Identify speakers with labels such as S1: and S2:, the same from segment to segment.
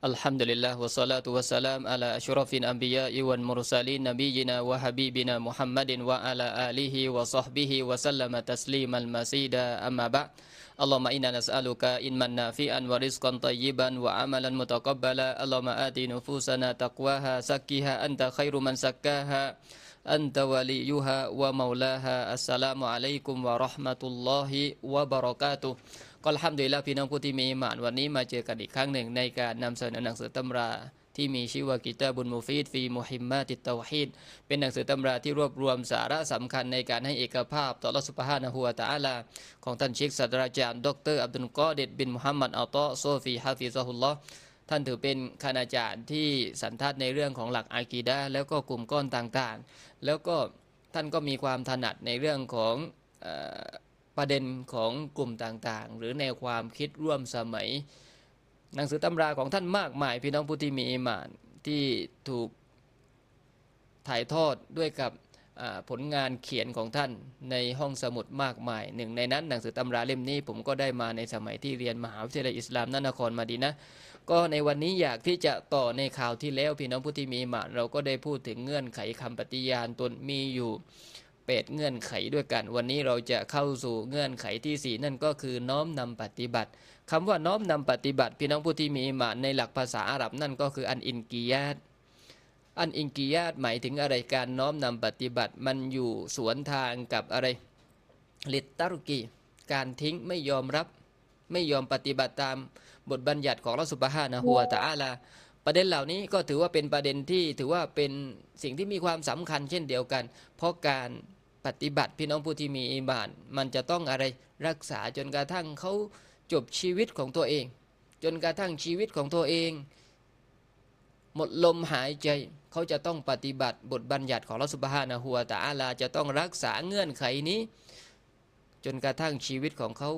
S1: الحمد لله والصلاة والسلام على أشرف الأنبياء والمرسلين نبينا وحبيبنا محمد وعلى آله وصحبه وسلم تسليما مزيدا أما بعد اللهم إنا نسألك علما نافعا ورزقا طيبا وعملا متقبلا اللهم آت نفوسنا تقواها زكها أنت خير من زكاها أنت وليها ومولاها السلام عليكم ورحمة الله وبركاته ก็อัลฮัมดุลิลละพี่น้องผู้ที่มีหมานวันนี้มาเจอกันอีกครั้งหนึ่ง ในการนำเสนอหนังสือตำราที่มีชื่อว่ากิตาบุญมูฟีดฟีมุฮิมมาติตตาฮีดเป็นหนังสือตำราที่รวบรวมสาระสำคัญในการให้เอกภาพต่อรัสุภฮานะฮูวตะอาลา ของท่านเชคศาสตราจารย์ดรอับดุลกอเดดบินมุฮัมมัดอัลตอโซฟีฮาฟิซะฮุลลอท่านถือเป็นคณาจารย์ที่สันทัดในเรื่องของหลักอากีดะแล้วก็กลุ่มก้อนต่างๆ แล้วก็ท่านก็มีความถนัดในเรื่องของ ประเด็นของกลุ่มต่างๆ หรือแนวความคิดร่วมสมัย หนังสือตำราของท่านมากมายพี่น้องผู้ที่มีอิมานที่ถูกถ่ายทอดด้วยกับผลงานเขียนของท่านในห้องสมุดมากมายหนึ่งในนั้นหนังสือตำราเล่มนี้ ผมก็ได้มาในสมัยที่เรียนมหาวิทยาลัยอิสลามนนครมาดีนะก็ในวันนี้อยากที่จะต่อในข่าวที่แล้วพี่น้องผู้ที่มีมานเราก็ได้พูดถึงเงื่อนไขคำปฏิญาณตนมีอยู่ เป็ดเงื่อนไขด้วยกัน วันนี้เราจะเข้าสู่เงื่อนไขที่สี่นั่นก็คือน้อมนำปฏิบัติคำว่าน้อมนำปฏิบัติ พี่น้องผู้ที่มีมาในหลักภาษาอาหรับนั่นก็คืออันอินกียาตอันอินกียาตหมายถึงอะไรการน้อมนำปฏิบัติมันอยู่สวนทางกับอะไรลิตตารุกีการทิ้งไม่ยอมรับ ไม่ยอมปฏิบัติตามบทบัญญัติของรัสุบฮานะฮัวตะอาลาประเด็นเหล่านี้ก็ถือว่าเป็นประเด็นที่ถือว่าเป็นสิ่งที่มีความสำคัญเช่นเดียวกัน เพราะการ ปฏิบัติพี่น้องผู้ที่มีอิบาน มันจะต้องอะไรรักษาจนกระทั่งเขาจบชีวิตของตัวเอง จนกระทั่งชีวิตของตัวเอง หมดลมหายใจเขาจะต้องปฏิบัติบทบัญญัติของรัสุบฮานะฮัวตาอาลาจะต้องรักษาเงื่อนไขนี้ จนกระทั่งชีวิตของเขา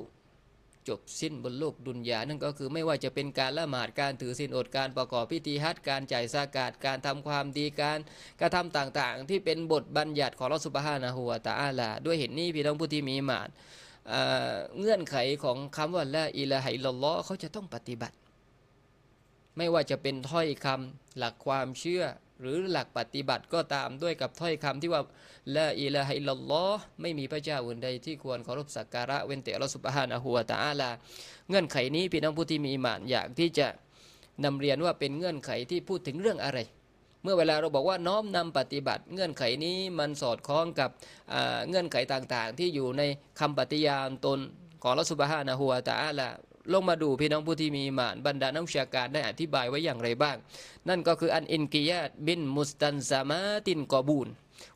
S1: จบสิ้นบนโลกดุนยา นั่นก็คือไม่ว่าจะเป็นการละหมาดการถือศีลอดการประกอบพิธีฮัจการจ่ายซากาตการทำความดีการกระทำต่างๆ ที่เป็นบทบัญญัติของลอสุบฮานะฮูวตะอาลา ด้วยเหตุนี้พี่น้องผู้ที่มีหมานเงื่อนไขของคำว่าละอิละฮะอิลลัลลอเขาจะต้องปฏิบัติ ไม่ว่าจะเป็นถ้อยคำหลักความเชื่อ หรือหลักปฏิบัติก็ตามด้วยกับถ้อยคำที่ว่าละอิละฮิลลัลลอฮ์ไม่มีพระเจ้าอื่นใดที่ควรเคารพสักการะเว้นแต่อัลลอฮ์สุบฮานะฮูวตะอาลา เงื่อนไขนี้พี่น้องผู้ที่มีอิหมานอยากที่จะนำเรียนว่าเป็นเงื่อนไขที่พูดถึงเรื่องอะไร เมื่อเวลาเราบอกว่าน้อมนำปฏิบัติ เงื่อนไขนี้มันสอดคล้องกับเงื่อนไขต่างๆ ที่อยู่ในคำปฏิญาณตนของอัลลอฮฺสุบฮานะฮูวตะอาลา ลงมาดูพี่น้องผู้ที่มีหมานบรรดานักวิชาการได้อธิบายไว้อย่างไรบ้าง นั่นก็คืออันอินกิยาตบินมุสตันซามาตินกอบูน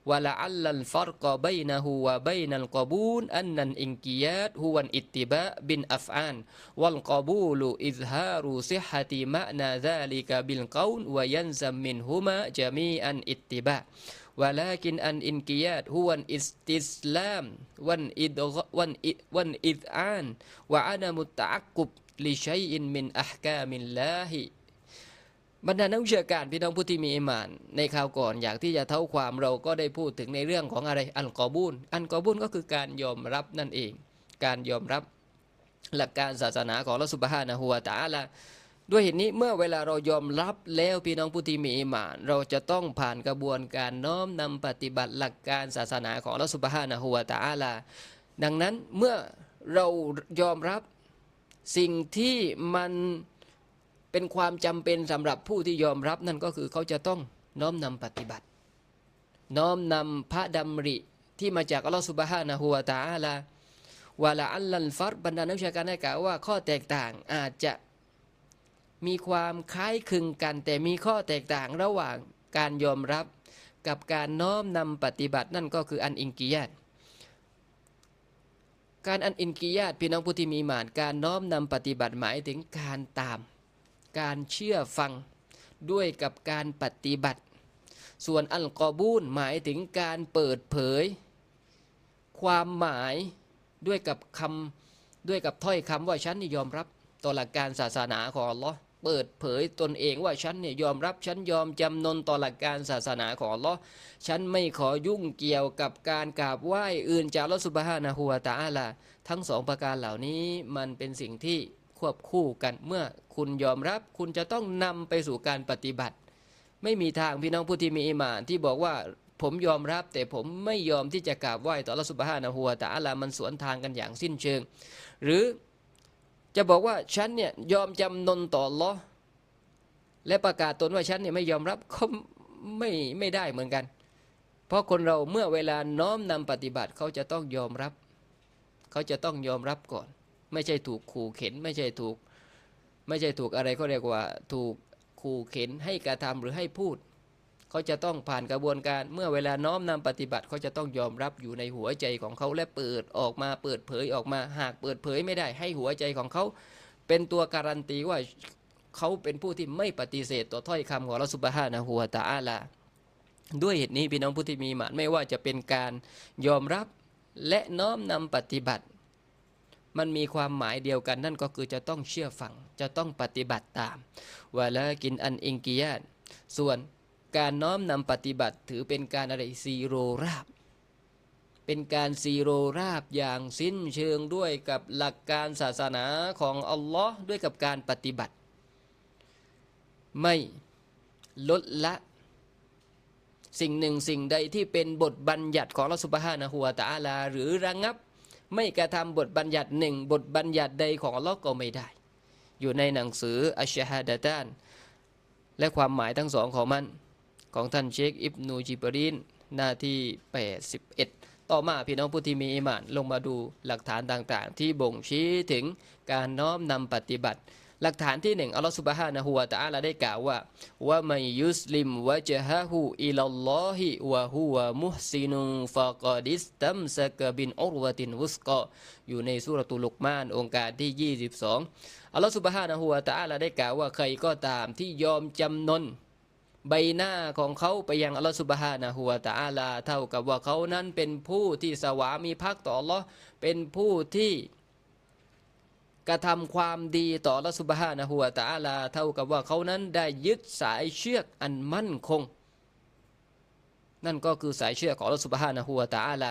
S1: วะละอัลลัลฟัรกอบยนะฮูวะบยนัลกอบูนอันนันอินกียาตฮวันอิตติบะบินอัฟอานวัลกอบูลูอิซฮารูซิฮะติมะนาซาลิกะบิลกาวนวยันซัมมินฮุมะจามีอันอิตติบะ วะลากินอันอินกิยาตฮุวันอิสติสลามวันอิดวันอิวันอิดอานวะอานามุตะักกุบลิชัยอินมินอัฮกามินลาฮิบรรดานักวิชาการพี่น้องผู้ที่มีอิมาน ในข่าวก่อนอยากที่จะเท่าความเราก็ได้พูดถึงในเรื่องของอะไรอันกอบุนอันกอบุนก็คือการยอมรับนั่นเอง การยอมรับหลักการศาสนาของลัสุบฮานะฮัวตาละ ด้วยเหตุนี้เมื่อเวลาเรายอมรับแล้วพี่น้องผู้ที่มีอิมาน เราจะต้องผ่านกระบวนการน้อมนำปฏิบัติหลักการศาสนาของรัสุบฮานะฮัวตะอาลา ดังนั้นเมื่อเรายอมรับสิ่งที่มันเป็นความจำเป็นสำหรับผู้ที่ยอมรับนั่นก็คือเขาจะต้องน้อมนำปฏิบัติ น้อมนำพระดำริที่มาจากอัลลอฮฺสุบฮานะฮูวตะอาลาวะละอัลลันฟัรบรรดานักวิชาการได้กล่าวว่าข้อแตกต่างอาจจะ มีความคล้ายคลึงกัน แต่มีข้อแตกต่างระหว่างการยอมรับ กับการน้อมนำปฏิบัตินั่นก็คืออันอินกิยาตการอันอินกิยาตพี่น้องผู้ที่มีหมานการน้อมนำปฏิบัติหมายถึงการตาม การเชื่อฟังด้วยกับการปฏิบัติ ส่วนอัลกอบูลหมายถึงการเปิดเผย ความหมายด้วยกับคำด้วยกับถ้อยคำว่าฉันนี่ยอมรับต่อหลักการศาสนาของอัลลอฮ์ เปิดเผยตนเองว่าฉันเนี่ยยอมรับฉันยอมจำนนต่อหลักการศาสนาของลอฉันไม่ขอยุ่งเกี่ยวกับการกราบไหว้อื่นจากลอสุบฮานะฮูวตะอาลาทั้งสองประการเหล่านี้มันเป็นสิ่งที่ควบคู่กันเมื่อคุณยอมรับคุณจะต้องนำไปสู่การปฏิบัติ ไม่มีทางพี่น้องผู้ที่มีอิมานที่บอกว่าผมยอมรับแต่ผมไม่ยอมที่จะกราบไหว้ต่อละสุบฮานะฮัวแต่อัลลมันสวนทางกันอย่างสิ้นเชิง หรือ จะบอกว่าฉันเนี่ยยอมจำนนต่อลอและประกาศตนว่าฉันเนี่ยไม่ยอมรับก็ไม่ไม่ได้เหมือนกัน เพราะคนเราเมื่อเวลาน้อมนำปฏิบัติเขาจะต้องยอมรับ เขาจะต้องยอมรับก่อน ไม่ใช่ถูกขู่เข็น ไม่ใช่ถูก ไม่ใช่ถูกอะไรเขาเรียกว่า ถูกขู่เข็นให้กระทำหรือให้พูด เขาจะต้องผ่านกระบวนการเมื่อเวลาน้อมนำปฏิบัติเขาจะต้องยอมรับอยู่ในหัวใจของเขาและเปิดออกมาเปิดเผยออกมา หากเปิดเผยไม่ได้ให้หัวใจของเขา เป็นตัวการันตีว่าเขาเป็นผู้ที่ไม่ปฏิเสธต่อถ้อยคำของเราสุบฮานะหัวตาอาลาด้วยเหตุนี้พี่น้องผู้ที่มีหมานไม่ว่าจะเป็นการยอมรับและน้อมนำปฏิบัติ มันมีความหมายเดียวกันนั่นก็คือจะต้องเชื่อฟังจะต้องปฏิบัติตามวาลากินอันอิงกิยานส่วน การน้อมนำปฏิบัติถือเป็นการอะไรซีโรราบ เป็นการซีโรราบอย่างสิ้นเชิงด้วยกับหลักการศาสนาของอัลลอฮ์ด้วยกับการปฏิบัติ ไม่ลดละ สิ่งหนึ่งสิ่งใดที่เป็นบทบัญญัติของลอสุบฮานะฮัวตาลา หรือระงับ ไม่กระทำบทบัญญัติหนึ่งบทบัญญัติใดของอัลลอฮ์ก็ไม่ได้ อยู่ในหนังสืออัชฮะดะตานและความหมายทั้งสองของมัน ของท่านเชคอิบนูจิบรีนหน้าที่ 81 ต่อมาพี่น้องผู้ที่มีอิมานลงมาดูหลักฐานต่างๆ ที่บ่งชี้ถึงการน้อมนำปฏิบัติ หลักฐานที่หนึ่งอัลลอฮฺสุบฮานะฮูวะตะอาลาได้กล่าวว่าว่าไม่ยุสลิมวะจฮะฮูอิลลอฮิวะฮูวะมุฮซินุฟะกอดิสตัมสกบินอุรวะตินวุสกออยู่ในสุรตุลุกมานองค์การที่ 22อัลลอฮฺสุบฮานะฮูวะตะอาลาได้กล่าวว่าใครก็ตามที่ยอมจำนน ใบหน้าของเขาไปยังอัลลอฮฺสุบฮานะฮูวตะอาลา เท่ากับว่าเขานั้นเป็นผู้ที่สวามีภักต่ออัลลอฮ์เป็นผู้ที่กระทำความดีต่ออัละสุบฮานะฮัวตาลา เท่ากับว่าเขานั้นได้ยึดสายเชือกอันมั่นคง นั่นก็คือสายเชือกของอัละสุบฮานะฮัวตาลา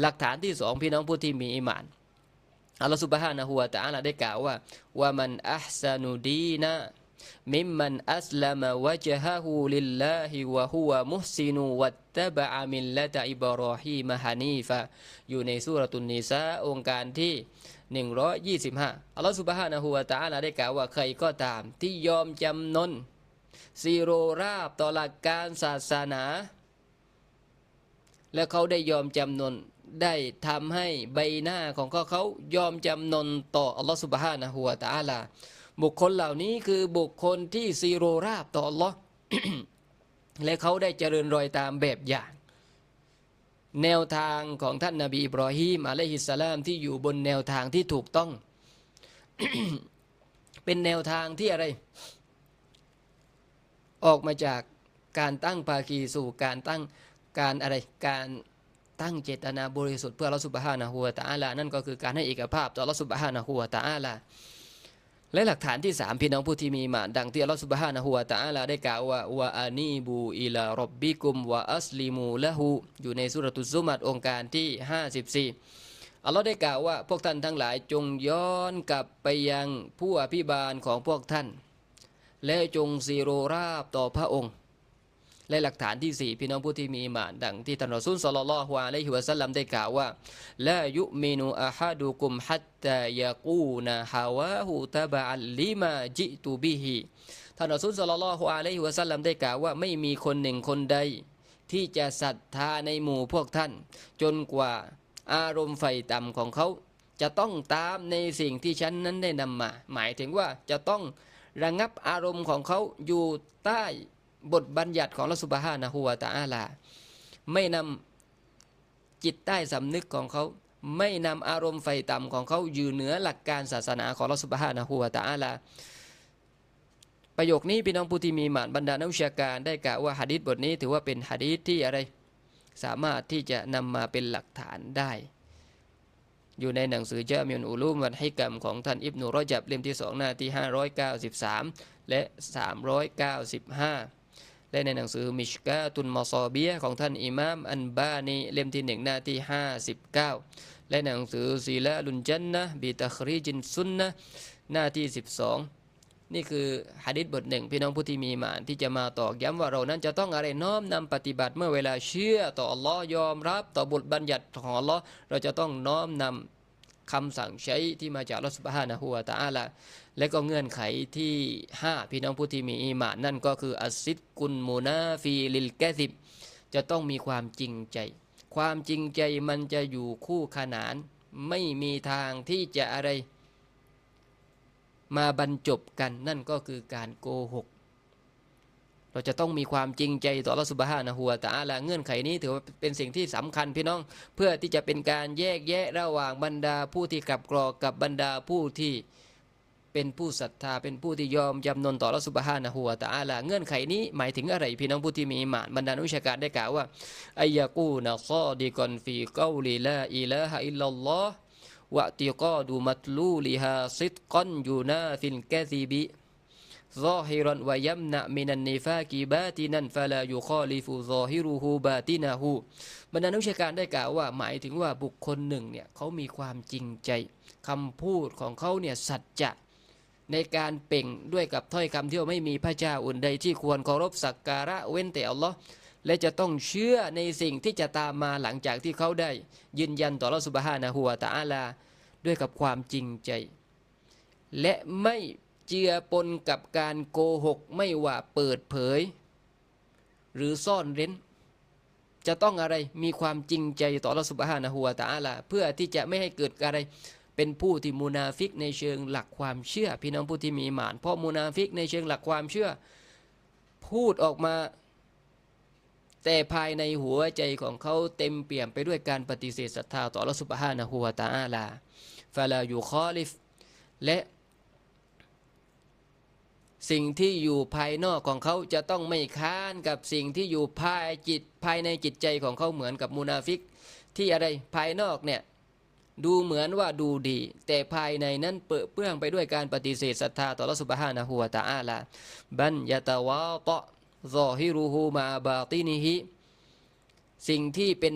S1: หลักฐานที่สองพี่น้องผู้ที่มีอิมานอัลลอฮฺสุบฮานะฮัวตาลาได้กล่าวว่าว่ามันอัพซานุดีนะ มิมมันอัสลามวะจฮะฮูลิลลาฮิวะฮุวะมุฮซินูวัตตบะมิลละตอิบรอฮีมฮานีฟะอยู่ในสุรตุนนิซาองค์การที่ 125 อัลลอฮฺสุบฮานะฮูวาตาลาได้กล่าวว่าใครก็ตาม ที่ยอมจำนนซีโรราบต่อหลักการศาสนา และเขาได้ยอมจำนนได้ทำให้ใบหน้าของเขาเขายอมจำนนต่ออัลลอฮฺสุบฮานะฮูวาตาลา บุคคลเหล่านี้คือบุคคลที่ซีโรราบต่อลอและเขาได้เจริญรอยตามแบบอย่าง แนวทางของท่านนาบีอิบรอฮีมอะลัยฮิสสลามที่อยู่บนแนวทางที่ถูกต้อง เป็นแนวทางที่อะไร ออกมาจากการตั้งภาคีสู่การตั้งการอะไรการตั้งเจตนาบริสุทธิ์เพื่อเราสุบฮานะฮัวตาอาลานั่นก็คือการให้เอกภาพต่อเราสุบฮานะฮัวตาอาลา และหลักฐานที่สามพี่น้องผู้ที่มีมาดังที่อัลลอฮฺสุบฮานะฮูวะตะอาลาได้กล่าวว่าวะอานีบูอิลารบบิกุมวะอัสลิมูละหูอยู่ในสุรตุซุมัดองค์การที่ 54 อัลลอฮ์ได้กล่าวว่าพวกท่านทั้งหลายจงย้อนกลับไปยังผู้อภิบาลของพวกท่าน และจงซีโรราบต่อพระองค์ และหลักฐานที่สี่พี่น้องผู้ที่มีอิมานดังที่ท่านรอซูลสลลัลลอฮุอะลัยฮิวะสัลลัมได้กล่าวว่าละยุมินุอะฮัดุกุมฮัตตายะกูนะฮาวะฮูตะบะอัลลิมาจิตุบิฮิท่านรอซูลสลลัลลอฮุอะลัยฮิวะสัลลัมได้กล่าวว่าไม่มีคนหนึ่งคนใด ที่จะศรัทธาในหมู่พวกท่าน จนกว่าอารมณ์ไฟต่ำของเขาจะต้องตามในสิ่งที่ฉันนั้นได้นำมา หมายถึงว่าจะต้องระงับอารมณ์ของเขาอยู่ใต้ บทบัญญัติของลอสุบฮานะฮูวตาอาลา ไม่นำจิตใต้สำนึกของเขา ไม่นำอารมณ์ไฟต่ำของเขาอยู่เหนือหลักการศาสนาของลอสุบฮานะฮูวตาอาลา ประโยคนี้พี่น้องผู้ที่มีหมานบรรดานักวิชาการได้กล่าวว่าหะดีษบทนี้ถือว่าเป็นหะดีษที่อะไร สามารถที่จะนำมาเป็นหลักฐานได้อยู่ในหนังสือเจามิอุนอูลุมวันให้กรรมของท่านอิบนุรอจับเล่มที่ 2 หน้าที่ 593 และ 395 และในหนังสือมิชกาตุนมอซอเบียของท่านอิมามอันบานีเล่มที่หนึ่งหน้าที่ 59 และหนังสือซีละลุนจันนะบิตะครีจินซุนนะหน้าที่ 12 นี่คือฮะดิษบทหนึ่งพี่น้องผู้ที่มีมานที่จะมาตอกย้ำว่าเรานั้นจะต้องอะไรน้อมนำปฏิบัติเมื่อเวลาเชื่อต่ออัลลอฮ์ยอมรับต่อบทบัญญัติของอัลลอฮ์เราจะต้องน้อมนำ คำสั่งใช้ที่มาจากอัสบฮานะฮูวตะอาลาและก็เงื่อนไขที่ 5 พี่น้องผู้ที่มีอีหมานนั่นก็คืออัสซิดกุนมูนาฟีลิลแกซิบจะต้องมีความจริงใจ ความจริงใจมันจะอยู่คู่ขนาน ไม่มีทางที่จะอะไร มาบรรจบกันนั่นก็คือการโกหก เราจะต้องมีความจริงใจต่อรัสุบฮานะฮัวตาละเงื่อนไขนี้ถือว่าเป็นสิ่งที่สำคัญพี่น้อง เพื่อที่จะเป็นการแยกแยะระหว่างบรรดาผู้ที่กลับกรอกกับบรรดาผู้ที่เป็นผู้ศรัทธาเป็นผู้ที่ยอมจำนนต่อรัสุบฮานะฮัวตาละเงื่อนไขนี้หมายถึงอะไรพี่น้องผู้ที่มีอิมานบรรดานุชาการได้กล่าวว่าอายะกูนะซอดีกอนฟีกาลีลาอิลาฮะอิลลัลลอฮ์วะติกาดูมัตลูลิฮาซิดกันยูนาฟิลกซีบิ ظاهرا ويمنع من النفاق باطنا فلا يخالف ظاهره باطنه บรรดานักวิชาการได้กล่าวว่า หมายถึงว่าบุคคลหนึ่งเนี่ยเขามีความจริงใจคำพูดของเขาเนี่ยสัจจะในการเป่งด้วยกับถ้อยคำที่ว่าไม่มีพระเจ้าอื่นใดที่ควรเคารพสักการะเว้นแต่อัลลอฮ์และจะต้องเชื่อในสิ่งที่จะตามมาหลังจากที่เขาได้ ยืนยันต่อรัสุบฮานะฮัวตาอาลา ด้วยกับความจริงใจ และไม่ เจือปนกับการโกหกไม่ว่าเปิดเผย หรือซ่อนเร้น จะต้องอะไรมีความจริงใจต่อรัสุบฮานะฮัวตาอาลาเพื่อที่จะไม่ให้เกิดอะไร เป็นผู้ที่มูนาฟิกในเชิงหลักความเชื่อ พี่น้องผู้ที่มีหมานเพราะมูนาฟิกในเชิงหลักความเชื่อ พูดออกมา แต่ภายในหัวใจของเขาเต็มเปี่ยมไปด้วยการปฏิเสธศรัทธาต่อรัสุบฮานะฮัวตาอาลาฟาลายูคอลิฟและ สิ่งที่อยู่ภายนอกของเขาจะต้องไม่ค้านกับสิ่งที่อยู่ภายจิตภายในจิตใจของเขาเหมือนกับมูนาฟิก ที่อะไรภายนอกเนี่ยดูเหมือนว่าดูดี แต่ภายในนั้นเปื้อเปื้องไปด้วยการปฏิเสธศรัทธาต่อรัสุบฮานะฮัวตาอาลาบันยะตาวาตะซอฮิรูฮูมาบาตินิฮิสิ่งที่เป็น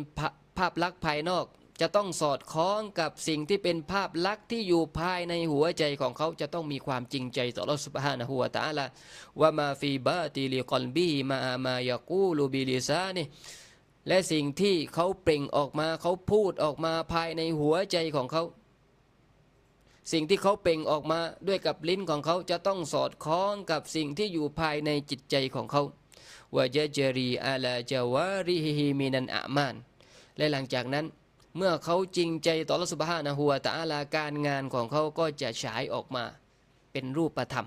S1: ภาพลักษณ์ภายนอก จะต้องสอดคล้องกับสิ่งที่เป็นภาพลักษณ์ที่อยู่ภายในหัวใจของเขาจะต้องมีความจริงใจต่อรสุบฮานะฮัวตาละว่ามาฟีบาติลิกอลบีมามายากูลูบิลิซานี่และสิ่งที่เขาเปล่งออกมาเขาพูดออกมาภายในหัวใจของเขา สิ่งที่เขาเปล่งออกมาด้วยกับลิ้นของเขาจะต้องสอดคล้องกับสิ่งที่อยู่ภายในจิตใจของเขาว่าจะเจรีอาลาจาวาริฮิมินันอามาน และหลังจากนั้น เมื่อเขาจริงใจต่อรัสุบฮานะฮัวตาลาการงานของเขาก็จะฉายออกมาเป็นรูปธรรม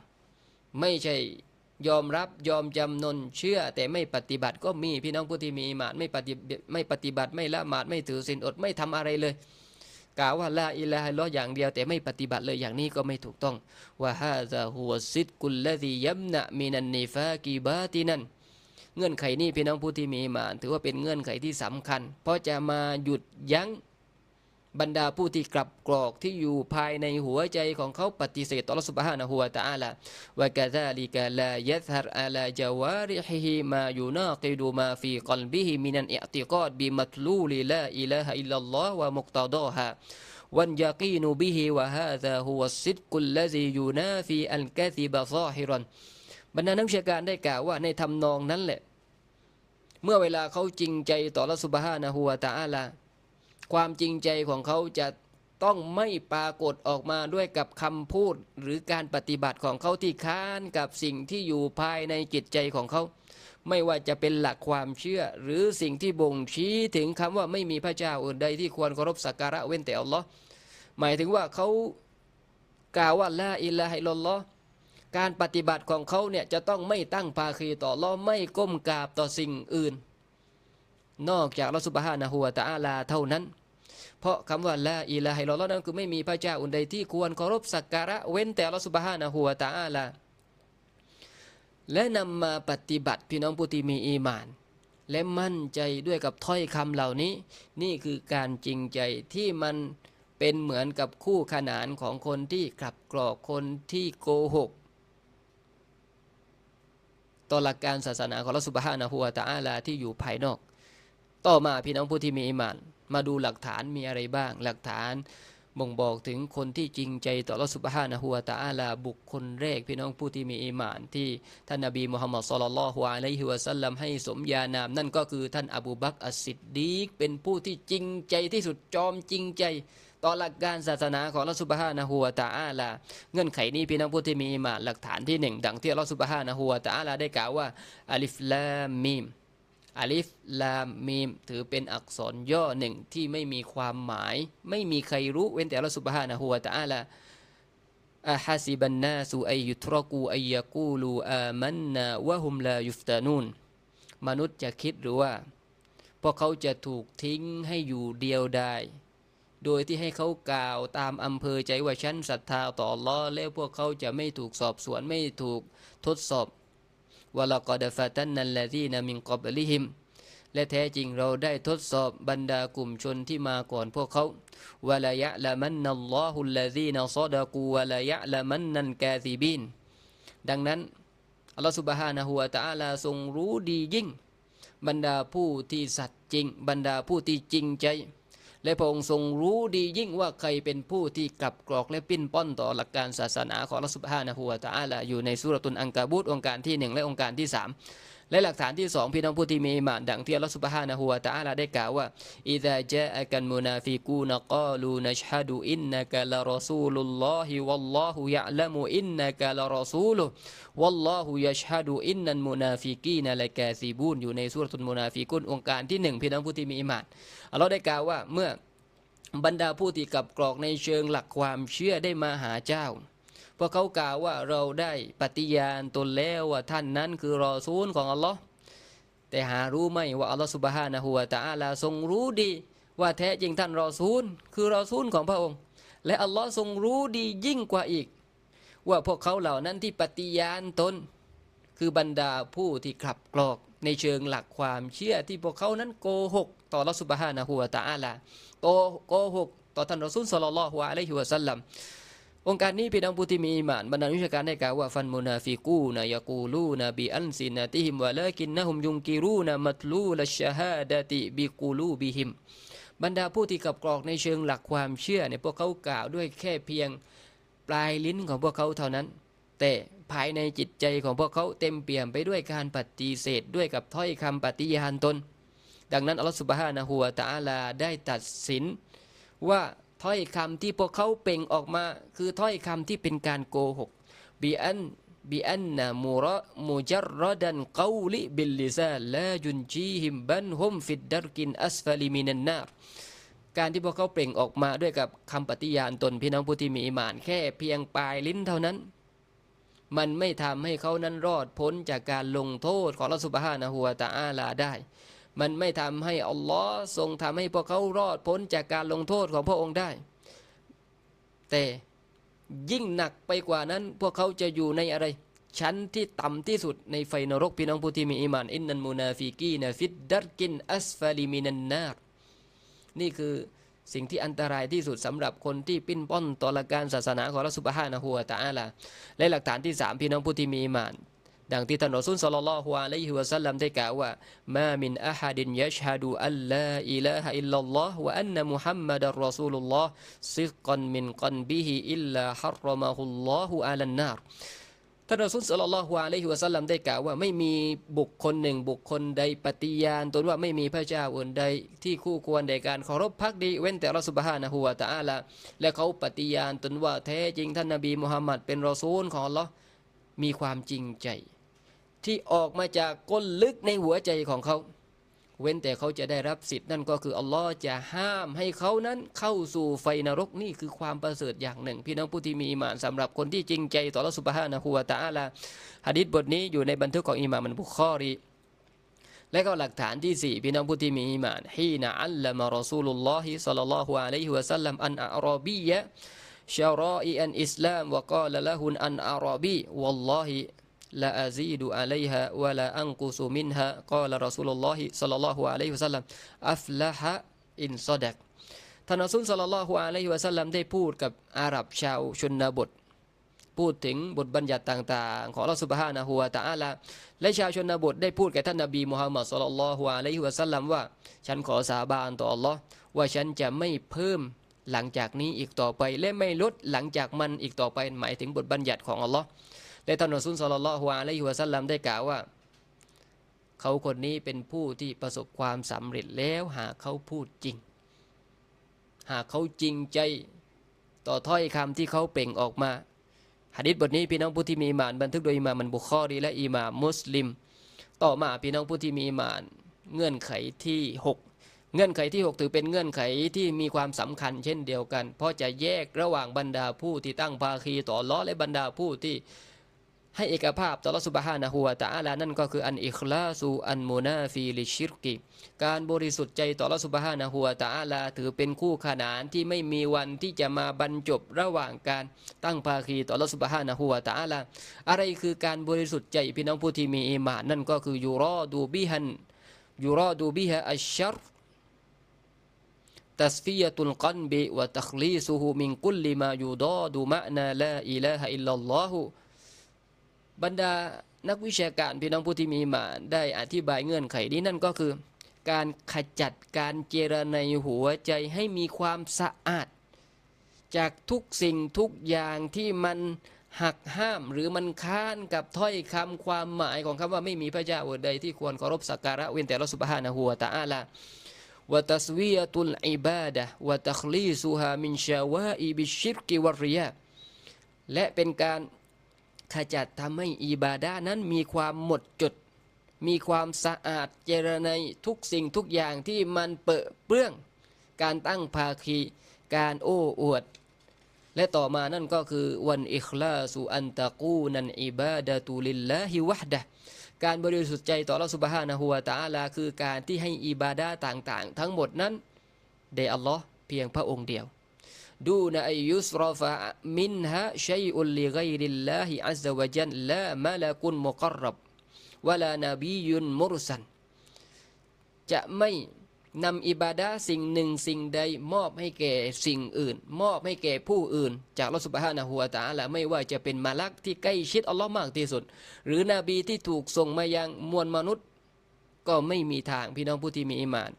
S1: ไม่ใช่ยอมรับยอมจำนนเชื่อแต่ไม่ปฏิบัติก็มีพี่น้องผู้ที่มีมาดไม่ปฏิไม่ปฏิบัติไม่ละหมาดไม่ถือศีลอดไม่ทำอะไรเลยกล่าวว่าละอิละฮิลออย่างเดียวแต่ไม่ปฏิบัติเลยอย่างนี้ก็ไม่ถูกต้องว่าฮาซาฮัวซิดกุลละดียัมนะมินันนิฟากีบาตินัน เงื่อนไขนี้พี่น้องผู้ที่มีมาถือว่าเป็นเงื่อนไขที่สำคัญ เพราะจะมาหยุดยั้งบรรดาผู้ที่กลับกรอกที่อยู่ภายในหัวใจของเขาปฏิเสธต่อรัสุบฮานะฮัวตะอาลาวะกะซาลิกะลายัซฮรอาลาจาวาริฮิฮิมายูนากิดูมาฟีกลบิฮิมินันอิอติกอดบิมัตลูลิลาอิลาฮะอิลลัลลอฮ์วะมุกตาดอฮะวันยากีนูบิฮิวะฮาซาฮุวัสซิดกุลลซียูนาฟีอัลกะซิบะซาฮิรัน บรรดานักวิชาการได้กล่าวว่าในทำนองนั้นแหละ เมื่อเวลาเขาจริงใจต่อรัสุบฮานะฮัวตาอาลาความจริงใจของเขาจะต้องไม่ปรากฏออกมาด้วยกับคำพูดหรือการปฏิบัติของเขาที่ค้านกับสิ่งที่อยู่ภายในจิตใจของเขา ไม่ว่าจะเป็นหลักความเชื่อ หรือสิ่งที่บ่งชี้ถึงคำว่าไม่มีพระเจ้าอื่นใดที่ควรเคารพสักการะเว้นแต่อัลลอฮ์หมายถึงว่าเขากล่าวว่าละอิละฮิลลอฮ์ การปฏิบัติของเขาเนี่ยจะต้องไม่ตั้งภาคีต่อลอไม่ก้มกราบต่อสิ่งอื่น นอกจากรัสุบฮานะฮัวตะอาลาเท่านั้น เพราะคำว่าละอิละฮิลลอนั้นคือไม่มีพระเจ้าอื่นใดที่ควรเคารพสักการะเว้นแต่อัลอสุบฮานะฮูวตะอาลาและนำมาปฏิบัติพี่น้องผู้ที่มีอีมาน และมั่นใจด้วยกับถ้อยคำเหล่านี้ นี่คือการจริงใจที่มันเป็นเหมือนกับคู่ขนานของคนที่กลับกรอกคนที่โกหก ต่อหลักการศาสนาของรัสุบฮานะฮูวตะอาลาที่อยู่ภายนอก ต่อมาพี่น้องผู้ที่มีอีมาน มาดูหลักฐานมีอะไรบ้าง หลักฐานบ่งบอกถึงคนที่จริงใจต่อรัสุบฮานะฮัวตาอาลาบุคคลแรกพี่น้องผู้ที่มีอีหมาน ที่ท่านนบีมุฮัมมัดสุลลัลฮวาอะลัยฮิวะสัลลัมให้สมญานาม นั่นก็คือท่านอบูบักอัสซิดดีกเป็นผู้ที่จริงใจที่สุดจอมจริงใจ ต่อหลักการศาสนาของรัสุบฮานะฮัวตาอาลา เงื่อนไขนี้พี่น้องผู้ที่มีมาหลักฐานที่หนึ่งดังที่รัสุบฮานะฮัวตาอาลาได้กล่าวว่าอัลิฟลามีมอัลิฟลามมีมถือเป็นอักษรย่อหนึ่งที่ไม่มีความหมาย ไม่มีใครรู้เว้นแต่อัลอสุบฮานะฮูวตะอาลาอะฮัซิบันนาสูอัยยุทรกูอัยยกูลูอามันนาวะฮุมลายุฟตานูนมนุษย์จะคิดหรือว่าพวกเขาจะถูกทิ้งให้อยู่เดียวได้ โดยที่ให้เขากล่าวตามอำเภอใจว่าฉันศรัทธาต่อลอแล้วพวกเขาจะไม่ถูกสอบสวนไม่ถูกทดสอบวะลากอดฟาตันนันลลดีนามิงกอบลิฮิม และแท้จริงเราได้ทดสอบบรรดากลุ่มชนที่มาก่อนพวกเขาวลายะละมันนัลลอฮุลลดีนซอดะกูวลายะละมันนันกาซิบินดังนั้นอัลลอฮฺสุบฮานะฮูวะตะอาลาทรงรู้ดียิ่ง บรรดาผู้ที่สัตย์จริง บรรดาผู้ที่จริงใจ และพระองค์ทรงรู้ดียิ่งว่าใครเป็นผู้ที่กลับกรอกและปิ้นป้อนต่อหลักการศาสนาของรัสุบฮานะฮัวตะอาลาอยู่ในสุรตุนอังกาบูตองค์การที่หนึ่งและองค์การที่สาม และหลักฐานที่สองพี่น้องผู้ที่มีมานดังที่อัลลอฮฺสุบฮานะฮูวะตะอาลาได้กล่าวว่าอิดะจาอะกันมุนาฟิกูนกาลูนัชฮะดูอินนะกะลารอซูลุลลอฮิวัลลอฮุยะละมุอินนะกะลารอซูลุวัลลอฮุยัชฮะดูอินนันมุนาฟิกีนะละกาซิบูนอยู่ในสุรตุนมุนาฟิกุนองค์การที่หนึ่งพี่น้องผู้ที่มีอิมานอัลลอฮ์ได้กล่าวว่าเมื่อบรรดาผู้ที่กับกรอกในเชิงหลักความเชื่อได้มาหาเจ้า พวกเขากล่าวว่าเราได้ปฏิญาณตนแล้วว่าท่านนั้นคือรอซูลของอัลลอฮ์แต่หารู้ไหมว่าอัลลอฮ์สุบฮานะฮูวะตะอาลาทรงรู้ดี ว่าแท้จริงท่านรอซูล คือรอซูลของพระองค์ และอัลลอฮ์ทรงรู้ดียิ่งกว่าอีก ว่าพวกเขาเหล่านั้นที่ปฏิญาณตนคือบรรดาผู้ที่ขับกรอกในเชิงหลักความเชื่อที่พวกเขานั้นโกหก ต่ออัลลอฮ์สุบฮานะฮูวะตะอาลาโกโกหกต่อท่านรอซูลสัลลัลลอฮุอะลัยฮิวะสัลลัม องค์การนี้เป็นองผู้ที่มีอิมานบรรดาวิชาการได้กล่าวว่าฟันมุนาฟิกูนะยกูลูนบีอันซินาติฮิมวะลกินนะฮุมยุงกิรูนมัตลูละชะฮาดติบิกูลูบิฮิมบรรดาผู้ที่กับกรอกในเชิงหลักความเชื่อเนี่ยพวกเขากล่าวด้วยแค่เพียงปลายลิ้นของพวกเขาเท่านั้น แต่ภายในจิตใจของพวกเขาเต็มเปี่ยมไปด้วยการปฏิเสธด้วยกับถ้อยคำปฏิญาณตน ดังนั้นอัลลอฮฺสุบฮานะฮูวะตะอาลาได้ตัดสินว่า ถ้อยคำที่พวกเขาเป่งออกมา คือถ้อยคำที่เป็นการโกหกบีอันบีอันนะมูระมูจรดันกาลิบิลลิซาลาจุนจีฮิมบันฮุมฟิดดารกินอัสฟาลิมินันนาการที่พวกเขาเปล่งออกมาด้วยกับคำปฏิญาณตนพี่น้องผู้ที่มีอิมาน แค่เพียงปลายลิ้นเท่านั้น มันไม่ทำให้เขานั้นรอดพ้นจากการลงโทษของลอสุบฮานะฮัวตาอาลาได้ มันไม่ทำให้อัลลอฮ์ทรงทำให้พวกเขารอดพ้นจากการลงโทษของพระองค์ได้ แต่ยิ่งหนักไปกว่านั้น พวกเขาจะอยู่ในอะไร ชั้นที่ต่ำที่สุดในไฟนรกพี่น้องผู้ที่มีอิมานอินนันมูนาฟิกีนฟิดดัรกินอัสฟาลิมินันนาร์นี่คือสิ่งที่อันตรายที่สุดสำหรับคนที่ปิ้นป้อนต่อหลักการศาสนาของรัสุบฮานะฮัวตะอาลาและหลักฐานที่สามพี่น้องผู้ที่มีอิมาน ดังที่ท่านรอซูลสัลลัลลอฮุอะลัยฮิวะสัลลัมได้กล่าวว่ามามินอะฮดินยัชฮะดูอัลลาอิลาฮะอิลลัลลอฮ์วะอันนมุฮัมมัดรอซูลุลลอฮ์ซิกันมินกันบิฮิอิลลาฮัรมะฮุลลอฮุอะลันนารท่านรอซูลสัลลัลลอฮุอะลัยฮิวะสัลลัมได้กล่าวว่าไม่มีบุคคลหนึ่งบุคคลใดปฏิญาณตนว่าไม่มีพระเจ้าอื่นใดที่คู่ควรในการเคารพพักดีเว้นแต่รัสุบฮานะฮูวะตะอาลาและเขาปฏิญาณตนว่าแท้จริงท่านนบีมุฮัมมัดเป็นรอซูลของอัลลอฮ์มีความจริงใจ ที่ออกมาจากก้นลึกในหัวใจของเขา เว้นแต่เขาจะได้รับสิทธิ์นั่นก็คืออัลลอฮ์จะห้ามให้เขานั้นเข้าสู่ไฟนรกนี่คือความประเสริฐอย่างหนึ่ง พี่น้องผู้ที่มีอิมานสำหรับคนที่จริงใจต่อรัสุบฮานะฮูวาตาอัลาฮะดิษบทนี้อยู่ในบันทึกของอิมามมันบุคอรีและก็หลักฐานที่สี่พี่น้องผู้ที่มีอิมานฮีนะอัลลมารอซูลุลลอฮิสัลลัลลอฮุอะลัยฮิวะสัลลัมอันอารอบียะชารออีอันอิสลามวะกาลละหุนอันอารอบีวัลลอฮิ ละอาซีดูอะลัยฮะวะละอังกุซุมินฮะกาลรอซูลุลลอฮิสัลลัลลอฮุอะลัยฮิวะสัลลัมอัฟละฮะอินซอดักท่านอัสุลสัลลัลลอฮุอะลัยฮิวะสัลลัมได้พูดกับอาหรับชาวชนบท พูดถึงบทบัญญัติต่างๆ ของอัลลอฮฺสุบฮานะฮูวะตะอาลาและชาวชนบทได้พูดแก่ท่านนบีมุฮัมมัดสุลลัลลอฮุอะลัยฮิวะสัลลัมว่า ฉันขอสาบานต่ออัลลอฮ์ว่าฉันจะไม่เพิ่มหลังจากนี้อีกต่อไปและไม่ลดหลังจากมันอีกต่อไปหมายถึงบทบัญญัติของอัลลอฮ์ และท่านอัสุลสลลัลลอฮุอะลัยฮิวะสัลลัมได้กล่าวว่า เขาคนนี้เป็นผู้ที่ประสบความสำเร็จแล้วหากเขาพูดจริง หากเขาจริงใจต่อถ้อยคำที่เขาเปล่งออกมาหะดิษบทนี้พี่น้องผู้ที่มีอิมานบันทึกโดยอิหม่ามมันบุคอรีและอิหม่ามมุสลิม ต่อมาพี่น้องผู้ที่มีอิมานเงื่อนไขที่ 6 เงื่อนไขที่ 6 ถือเป็นเงื่อนไขที่มีความสำคัญเช่นเดียวกัน เพราะจะแยกระหว่างบรรดาผู้ที่ตั้งภาคีต่อล้อและบรรดาผู้ที่ ให้เอกภาพต่อละสุบฮานะฮัวตาอาลานั่นก็คืออันอิคลาสูอันโมนาฟีลิชิรกิการบริสุทธิ์ใจต่อละสุบฮานะฮัวตาอาลาถือเป็นคู่ขนานที่ไม่มีวันที่จะมาบรรจบระหว่างการตั้งภาคีต่อละสุบฮานะฮัวตาอาลาอะไรคือการบริสุทธิ์ใจพี่น้องผู้ที่มีอิมานนั่นก็คือยูรอดูบิฮันยูรอดูบิฮะอัชชรตัสฟียตุลกันบิวะตัคลีสุฮูมินกุลลิมายูดอดูมะนาลาอิล บรรดานักวิชาการพี่น้องผู้ที่มีมาได้อธิบายเงื่อนไขนี้นั่นก็คือ การขจัดการเจรในหัวใจให้มีความสะอาด จากทุกสิ่งทุกอย่างที่มันหักห้ามหรือมันค้านกับถ้อยคำความหมายของคำว่าไม่มีพระเจ้าใดที่ควรเคารพสักการะเว้นแต่ละสุบฮานะหัวตาอาลาวะตัสวียตุลอิบาดะวะตัคลีซุฮามินชาวาอิบิชิรกิวริยะและเป็นการ ขจัดทำให้อิบาดานั้นมีความหมดจด มีความสะอาดเจรในทุกสิ่งทุกอย่างที่มันเปื้อเปื้อง การตั้งภาคี การโอ้อวด และต่อมานั่นก็คือวันอิคลาสุอันตะกูนันอิบาดะตุลิลลาฮิวะดะการบริสุทธิ์ใจต่อรัสุบฮานะฮัวตาลาคือการที่ให้อิบาดาต่างๆ ทั้งหมดนั้นแด่อัลลอฮ์เพียงพระองค์เดียว ดูนอายุสรฟะมินฮะชัยอุลลิกริลลาฮิอัลลอฮฺวะจันลามะลกุนมุกรบวะลานบียุนมุรสัน จะไม่นำอิบาดาสิ่งหนึ่งสิ่งใดมอบให้แก่สิ่งอื่น มอบให้แก่ผู้อื่น จากลอสุบฮานะฮัวตาละไม่ว่าจะเป็นมาลักที่ใกล้ชิดอัลลอฮ์มากที่สุด หรือนบีที่ถูกส่งมายังมวลมนุษย์ ก็ไม่มีทางพี่น้องผู้ที่มีอิมาน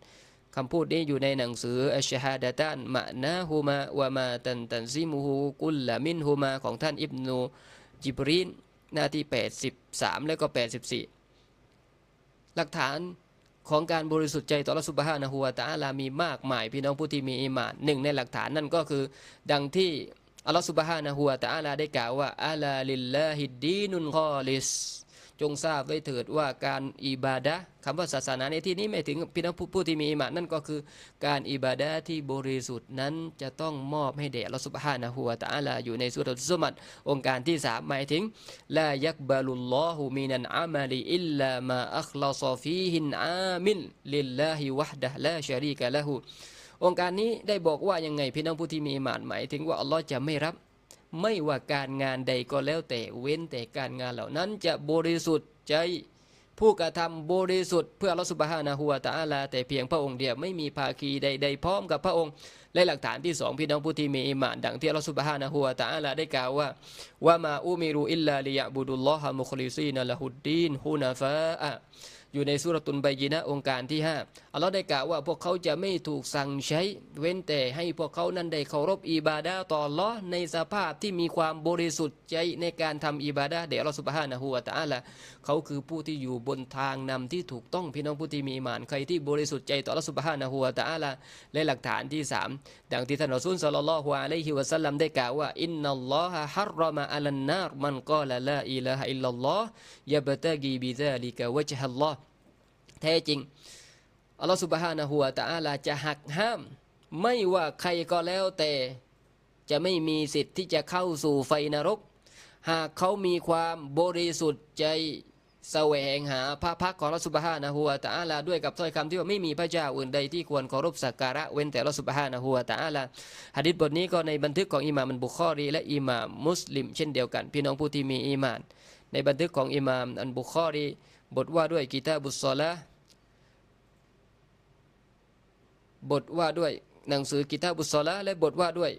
S1: คำพูดนี้อยู่ในหนังสืออัชฮาดะตันมะนาฮูมาวะมาตันตันซิมูฮูกุลละมินฮูมาของท่านอิบนูจิบรีนหน้าที่ 83 และก็ 84 หลักฐานของการบริสุทธิ์ใจต่อรัสุบฮานะฮูวาตาลามีมากมาย พี่น้องผู้ที่มีอิมานหนึ่งในหลักฐานนั่นก็คือ ดังที่อัลลอฮฺสุบฮานะฮูวาตาลาได้กล่าวว่าอัลาลิลลาฮิดดีนุนคอลิส จงทราบไว้เถิดว่าการอิบาดะคำว่าศาสนาในที่นี้ไม่ถึงพี่น้องผู้ที่มีอิมานนั่นก็คือการอิบาดะที่บริสุทธิ์นั้นจะต้องมอบให้แด่ลอสุบฮานะฮูวตาลาอยู่ในสุรสุมัดองค์การที่สามหมายถึงลายักบาลุลลอฮุมินันอามาลีอิลลามาอัคลาซอฟีฮินอามินลิลลาฮิวะดะลาชารีกะละหูองค์การนี้ได้บอกว่ายังไงพี่น้องผู้ที่มีอิมานหมายถึงว่าอัลลอฮ์จะไม่รับ ไม่ว่าการงานใดก็แล้วแต่เว้นแต่การงานเหล่านั้นจะบริสุทธิ์ใจ ผู้กระทำบริสุทธิ์เพื่อรัสุบฮานะฮัวตาลา แต่เพียงพระองค์เดียวไม่มีภาคีใด ๆ พร้อมกับพระองค์และหลักฐานที่สองพี่น้องผู้ที่มีอิมานดังที่รัสุบฮานะฮัวตาลาได้กล่าวว่าว่ามาอุมิรูอิลลาลิยะบุดุลลอฮะมุคลิซีนละฮุดดีนฮุนาฟาอะ อยู่ในสุรตุนใบยินะองค์การที่5อัลลอฮ์ได้กล่าวว่าพวกเขาจะไม่ถูกสั่งใช้ เว้นแต่ให้พวกเขานั้นได้เคารพอิบาดาต่อลอในสภาพที่มีความบริสุทธิ์ใจในการทำอิบาดาเดี๋ยวเราสุบฮานะฮูวะตาละเขาคือผู้ที่อยู่บนทางนำที่ถูกต้องพี่น้องผู้ที่มีอิมานใครที่บริสุทธิ์ใจต่อเราสุบฮานะฮูวะตาละและหลักฐานที่ 3 ดังที่ท่านอซูลสัลลัลลอฮุอะลัยฮิวะสัลลัมได้กล่าวว่าอินนัลลอฮะฮัรรมะอัลันนารมันกาลลาอิลาฮะอิลลัลลอฮ์ยะบตะกีบิซาลิกะวะจฮัลลอฮ์ แท้จริง อัลลอฮฺสุบฮานะฮูวะตะอาลาจะหักห้าม ไม่ว่าใครก็แล้วแต่จะไม่มีสิทธิ์ที่จะเข้าสู่ไฟนรก หากเขามีความบริสุทธิ์ใจแสวงหาพระพักของรัสุบฮานะฮัวตะอาลาด้วยกับถ้อยคำที่ว่าไม่มีพระเจ้าอื่นใดที่ควรเคารพสักการะเว้นแต่รัสุบฮานะฮัวตะอาลาหะดิษบทนี้ก็ในบันทึกของอิหม่ามบุคอรี และอิหม่ามมุสลิม เช่นเดียวกัน พี่น้องผู้ที่มีอิมาน ในบันทึกของอิหม่ามอันบุคอรี บทว่าด้วยกิตาบุสซอละ บทว่าด้วยหนังสือกิตาบุสลาและบทว่าด้วย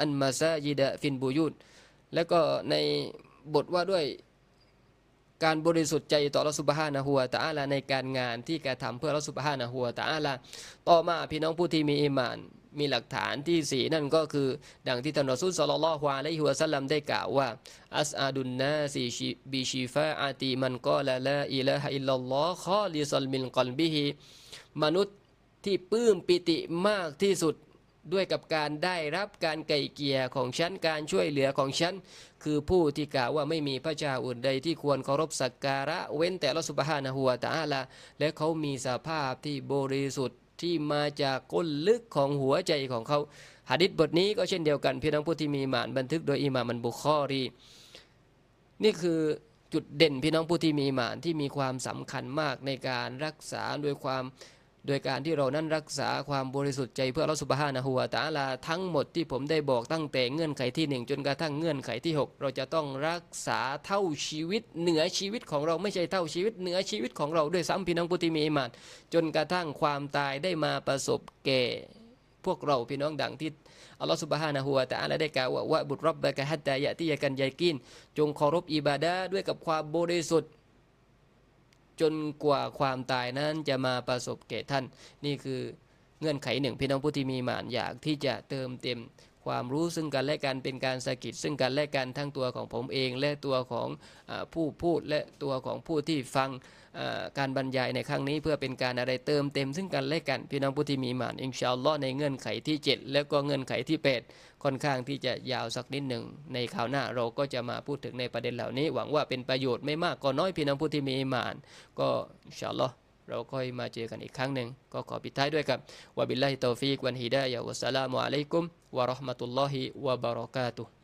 S1: อันมาซายิดะฟินบูยุดและก็ในบทว่าด้วยการบริสุทธิ์ใจต่อรัสุบฮานะฮัวตาอาลาในการงานที่กระทำเพื่อรัสุบฮานะฮัวตาอาลาต่อมาพี่น้องผู้ที่มีอิมาน มีหลักฐานที่สี่นั่นก็คือ ดังที่ท่านรอซูลสัลลัลลอฮุอะลัยฮิวะสัลลัมได้กล่าวว่าอัสอาดุนนาซีบิชีฟาอาตีมันกอลาลาอิลาฮะอิลลัลลอฮ์คอลิซัลมินกอลบิฮิมนุษย์ ที่ปลื้มปิติมากที่สุดด้วยกับการได้รับการไก่เกียร์ของฉันการช่วยเหลือของฉัน คือผู้ที่กล่าวว่าไม่มีพระเจ้าอื่นใดที่ควรเคารพสักการะเว้นแต่ละสุบฮานะฮัวตาลาและเขามีสภาพที่บริสุทธิ์ที่มาจากก้นลึกของหัวใจของเขาหะดิษบทนี้ก็เช่นเดียวกันพี่น้องผู้ที่มีหมานบันทึกโดยอิหม่ามันบุคอรี นี่คือจุดเด่นพี่น้องผู้ที่มีหมานที่มีความสำคัญมากในการรักษาด้วยความ โดยการที่เรานั้นรักษาความบริสุทธิ์ใจเพื่อเราสุบฮานะฮัวตาลาทั้งหมดที่ผมได้บอกตั้งแต่เงื่อนไขที่หนึ่งจนกระทั่งเงื่อนไขที่ 6 เราจะต้องรักษาเท่าชีวิต เหนือชีวิตของเราไม่ใช่เท่าชีวิต เหนือชีวิตของเราด้วยซ้ำพี่น้องผู้ที่มีอิมานจนกระทั่งความตายได้มาประสบแก่พวกเราพี่น้องดังที่อัลลอฮฺสุบฮานะฮูวะตะอาลาได้กล่าวว่าวะบุตรรับบะกะฮัตตายะติยะกันยากิน จงเคารพอิบาดะด้วยกับความบริสุทธิ์ จนกว่าความตายนั้นจะมาประสบแก่ท่าน นี่คือเงื่อนไขหนึ่งพี่น้องผู้ที่มีหมานอยากที่จะเติมเต็ม ความรู้ซึ่งกันและกันเป็นการสะกิดซึ่งกันและกันทั้งตัวของผมเอง และตัวของอผู้พูดและตัวของผู้ที่ฟังการบรรยายในครั้งนี้เพื่อเป็นการอะไรเติมเต็มซึ่งกันและกันพี่น้องผู้ที่มีมานอินชาอัลลอฮ์ในเงื่อนไขที่ 7 แล้วก็เงื่อนไขที่ 8 ค่อนข้างที่จะยาวสักนิดหนึ่ง ในคราวหน้าเราก็จะมาพูดถึงในประเด็นเหล่านี้ หวังว่าเป็นประโยชน์ไม่มากก็น้อยพี่น้องผู้ที่มีมาน ก็อินชาอัลลอฮ์ เราค่อยมาเจอกันอีกครั้งหนึ่งก็ขอปิดท้ายด้วยกับวะบิลลาฮิตอฟิกวันฮิดายะวัสสลามุอะลัยกุมวะเราะห์มะตุลลอฮิวะบะเราะกาตุฮ์